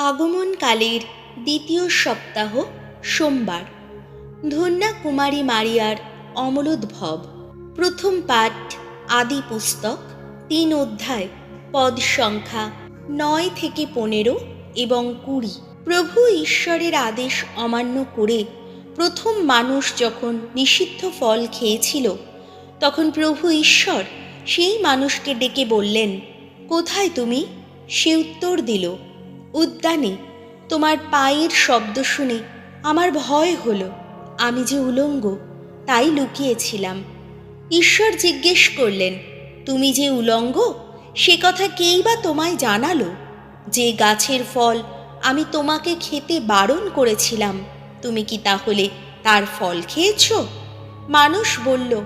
আগমনকালের দ্বিতীয় সপ্তাহ সোমবার। ধন্যা কুমারী মারিয়ার অমলোদ্ভব, প্রথম পাঠ আদি পুস্তক, তিন অধ্যায়, পদ সংখ্যা নয় থেকে পনেরো এবং কুড়ি। প্রভু ঈশ্বরের আদেশ অমান্য করে প্রথম মানুষ যখন নিষিদ্ধ ফল খেয়েছিল, তখন প্রভু ঈশ্বর সেই মানুষকে ডেকে বললেন, কোথায় তুমি? সে উত্তর দিল উদ্যানে তোমার পায়ের শব্দ শুনে আমার ভয় হলো। আমি যে উলঙ্গ, তাই লুকিয়েছিলাম। ঈশ্বর জিজ্ঞেস করলেন, তুমি যে উলঙ্গ, সে কথা কেই বা তোমায় জানালো? যে গাছের ফল আমি তোমাকে খেতে বারণ করেছিলাম, তুমি কি তাহলে তার ফল খেয়েছ? মানুষ বলল,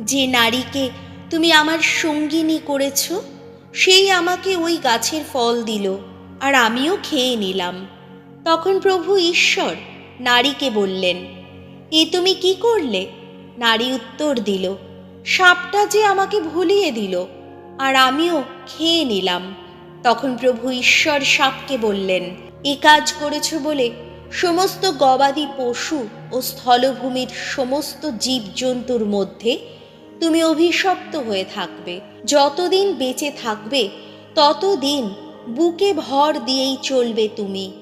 যে নারীকে তুমি আমার সঙ্গিনী করেছ, সেই আমাকে ওই গাছের ফল দিল। আর আমিও খেয়ে নিলাম। তখন প্রভু ঈশ্বর নারীকে বললেন, এ তুমি কি করলে? নারী উত্তর দিল, সাপটা যে আমাকে ভুলিয়ে দিল, আর আমিও খেয়ে নিলাম। তখন প্রভু ঈশ্বর সাপকে বললেন, এ কাজ করেছ বলে সমস্ত গবাদি পশু ও স্থলভূমির সমস্ত জীবজন্তুর মধ্যে তুমি অভিশপ্ত হয়ে থাকবে। যতদিন বেঁচে থাকবে, ততদিন বুকে ভর দিয়েই চলবে তুমি।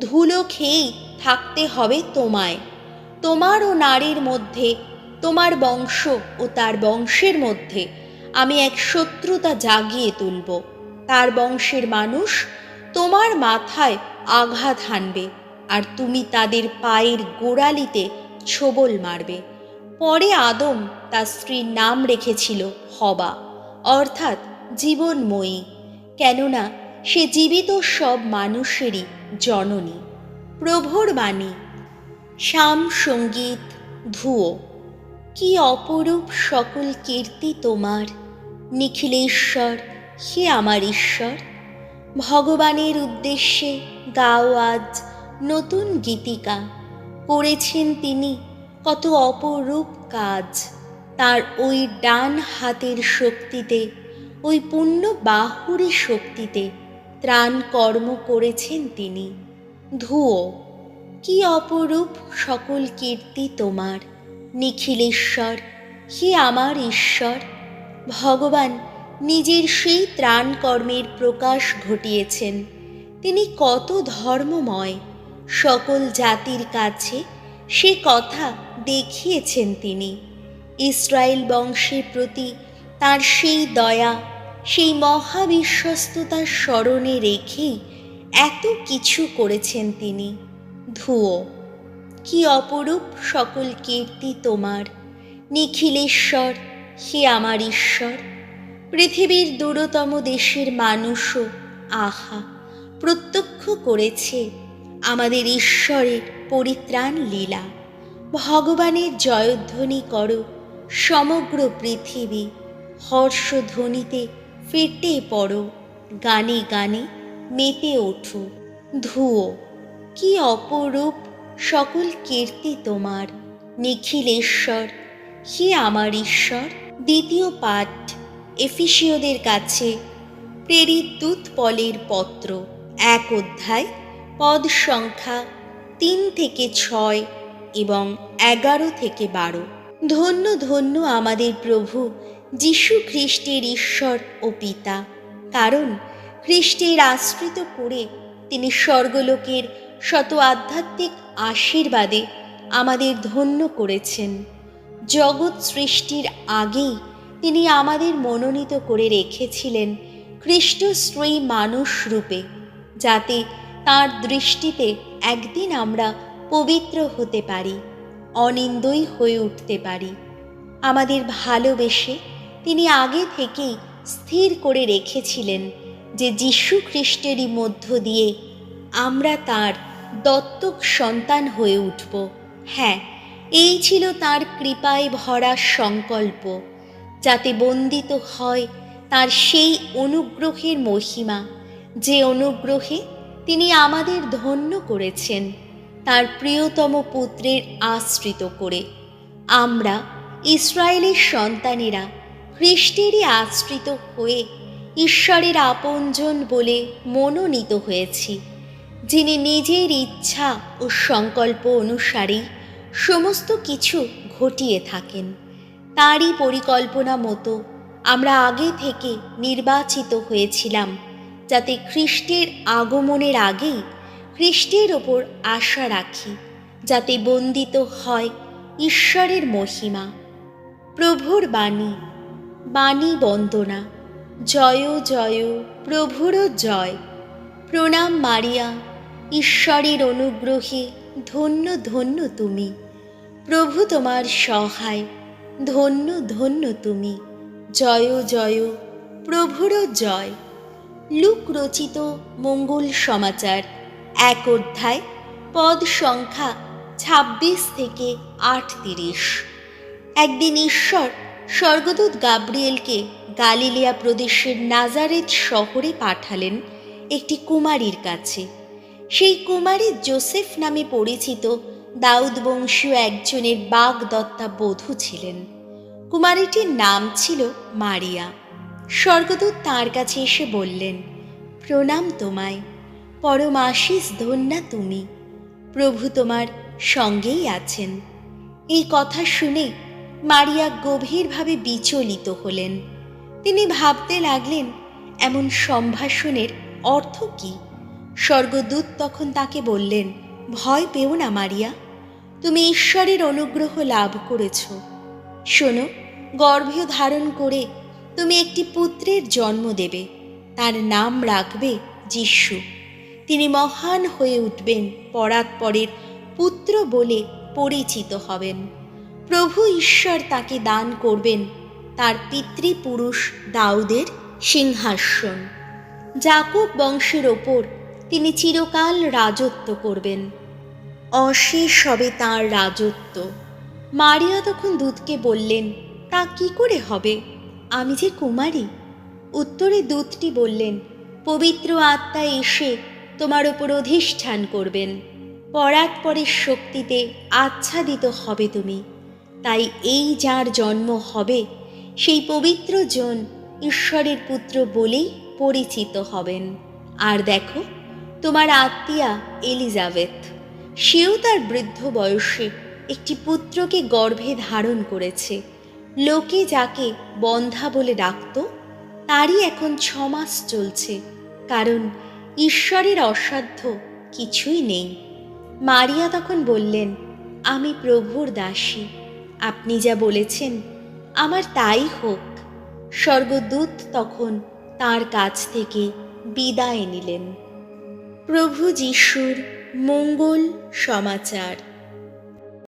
ধুলো খেয়েই থাকতে হবে তোমায়। তোমার ও নারীর মধ্যে, তোমার বংশ ও তার বংশের মধ্যে আমি এক শত্রুতা জাগিয়ে তুলব। তার বংশের মানুষ তোমার মাথায় আঘাত হানবে আর তুমি তাদের পায়ের গোড়ালিতে ছোবল মারবে। পরে আদম তার স্ত্রীর নাম রেখেছিল হবা, অর্থাৎ জীবনময়ী। কেননা সে জীবিত সব মানুষেরই জননী। প্রভুর বাণী। শ্যাম সংগীত ধুয়ো কি অপরূপ সকল কীর্তি তোমার। নিখিলেশ্বর হে আমার ঈশ্বর। ভগবানের উদ্দেশ্যে গাও আজ নতুন গীতিকা। করেছেন তিনি কত অপরূপ কাজ। তার ওই ডান হাতের শক্তিতে, ওই পুণ্য বাহুরি শক্তিতে ত্রাণ কর্ম করেছেন তিনি। ধুয়ো কি অপরূপ সকল কীর্তি তোমার। নিখিলেশ্বর, হে আমার ঈশ্বর, ভগবান নিজের সেই ত্রাণ কর্মের প্রকাশ ঘটিয়েছেন। তিনি কত ধর্মময়, সকল জাতির কাছে সে কথা দেখিয়েছেন তিনি। ইসরায়েল বংশের প্রতি তার সেই দয়া সেই মহাবিশ্বস্ততার স্মরণে রেখেই এত কিছু করেছেন তিনি। ধুয়ো কি অপরূপ সকল কীর্তি তোমার। নিখিলেশ্বর, হে আমার ঈশ্বর, পৃথিবীর দূরতম দেশের মানুষও আহা, প্রত্যক্ষ করেছে আমাদের ঈশ্বরের পরিত্রাণ লীলা। ভগবানের জয়ধ্বনি করো সমগ্র পৃথিবী, হর্ষধ্বনিতে ফেটে পড়ো, গানে গানে মেতে ওঠো। ধুয়ো, কি অপরূপ সকল কীর্তি তোমার, নিখিলেশ্বর, হে আমার ঈশ্বর। দ্বিতীয় পাঠ এফিসীয়দের কাছে, প্রেরিত দূত পলের পত্র, এক অধ্যায়, পদ সংখ্যা তিন থেকে ছয় এবং এগারো থেকে বারো। ধন্য ধন্য আমাদের প্রভু যিশু খ্রিস্টের ঈশ্বর ও পিতা। কারণ খ্রিস্টের আশ্রিত করে তিনি স্বর্গলোকের শত আধ্যাত্মিক আশীর্বাদে আমাদের ধন্য করেছেন। জগৎ সৃষ্টির আগেই তিনি আমাদের মনোনীত করে রেখেছিলেন খ্রিস্ট স্ত্রী মানুষ রূপে, যাতে তার দৃষ্টিতে একদিন আমরা পবিত্র হতে পারি, অনিন্দই হয়ে উঠতে পারি। আমাদের ভালোবেসে তিনি আগে থেকেই স্থির করে রেখেছিলেন যে যীশু খ্রিস্টেরই মধ্য দিয়ে আমরা তার দত্তক সন্তান হয়ে উঠব। হ্যাঁ এই ছিল তার কৃপায় ভরা সংকল্প, যাতে বন্দিত হয় তার সেই অনুগ্রহের মহিমা, যে অনুগ্রহে তিনি আমাদের ধন্য করেছেন, তার প্রিয়তম পুত্রের আশ্রিত করে। আমরা ইসরায়েলের সন্তানেরা খ্রিস্টেরই আশ্রিত হয়ে ঈশ্বরের আপনজন বলে মনোনীত হয়েছি। যিনি নিজের ইচ্ছা ও সংকল্প অনুসারে সমস্ত কিছু ঘটিয়ে থাকেন। তারই পরিকল্পনা মতো আমরা আগে থেকে নির্বাচিত হয়েছিলাম, যাতে খ্রিস্টের আগমনের আগেই খ্রিস্টের ওপর আশা রাখি, যাতে বন্দিত হয় ঈশ্বরের মহিমা। প্রভুর বাণী। বাণী বন্দনা। জয় জয়, প্রভুর জয়। প্রণাম মারিয়া, ঈশ্বরের অনুগ্রহে ধন্য ধন্য তুমি। প্রভু তোমার সহায়, ধন্য ধন্য তুমি। জয় জয়, প্রভুর জয়। লুক রচিত মঙ্গল সমাচার, এক অধ্যায়, পদ সংখ্যা ছাব্বিশ থেকে আটত্রিশ। একদিন ঈশ্বর স্বর্গদূত গাব্রিয়েলকে গালিলিয়া প্রদেশের নাজারেত শহরে পাঠালেন একটি কুমারীর কাছে। সেই কুমারী জোসেফ নামে পরিচিত দাউদ বংশীয় একজনের বাগদত্তা বধূ ছিলেন। কুমারীটির নাম ছিল মারিয়া। স্বর্গদূত তাঁর কাছে এসে বললেন, প্রণাম তোমায়, পরম আশিস ধন্যা তুমি। প্রভু তোমার সঙ্গেই আছেন। এই কথা শুনে মারিয়া গভীরভাবে বিচলিত হলেন। তিনি ভাবতে লাগলেন, এমন সম্ভাষণের অর্থ কি? স্বর্গদূত তখন তাকে বললেন, ভয় পেও না মারিয়া, তুমি ঈশ্বরের অনুগ্রহ লাভ করেছ। শোনো, গর্ভে ধারণ করে তুমি একটি পুত্রের জন্ম দেবে, তার নাম রাখবে যিশু। তিনি মহান হয়ে উঠবেন পরাৎপরের পুত্র বলে পরিচিত হবেন। প্রভু ঈশ্বর তাকে দান করবেন। তার পিতৃপুরুষ দাউদের সিংহাসন। জাকব বংশের ওপর তিনি চিরকাল রাজত্ব করবেন। অশেষ হবে তাঁর রাজত্ব। মারিয়া তখন দূতকে বললেন, তা কি করে হবে? আমি যে কুমারী। উত্তরে দূতটি বললেন, পবিত্র আত্মা এসে তোমার ওপর অধিষ্ঠান করবেন। পরাৎপরের শক্তিতে আচ্ছাদিত হবে তুমি। তাই এই যার জন্ম হবে, সেই পবিত্র জন ঈশ্বরের পুত্র বলেই পরিচিত হবেন। আর দেখো, তোমার আত্মীয়া এলিজাবেথ, সেও তার বৃদ্ধ বয়সে একটি পুত্রকে গর্ভে ধারণ করেছে। লোকে যাকে বন্ধা বলে ডাকত, তারই এখন ছমাস চলছে, কারণ ঈশ্বরের অসাধ্য কিছুই নেই। মারিয়া তখন বললেন, আমি প্রভুর দাসী। আপনি যা বলেছেন, আমার তাই হোক। স্বর্গদূত তখন তার কাছ থেকে বিদায় নিলেন। প্রভু যিশুর মঙ্গল সমাচার।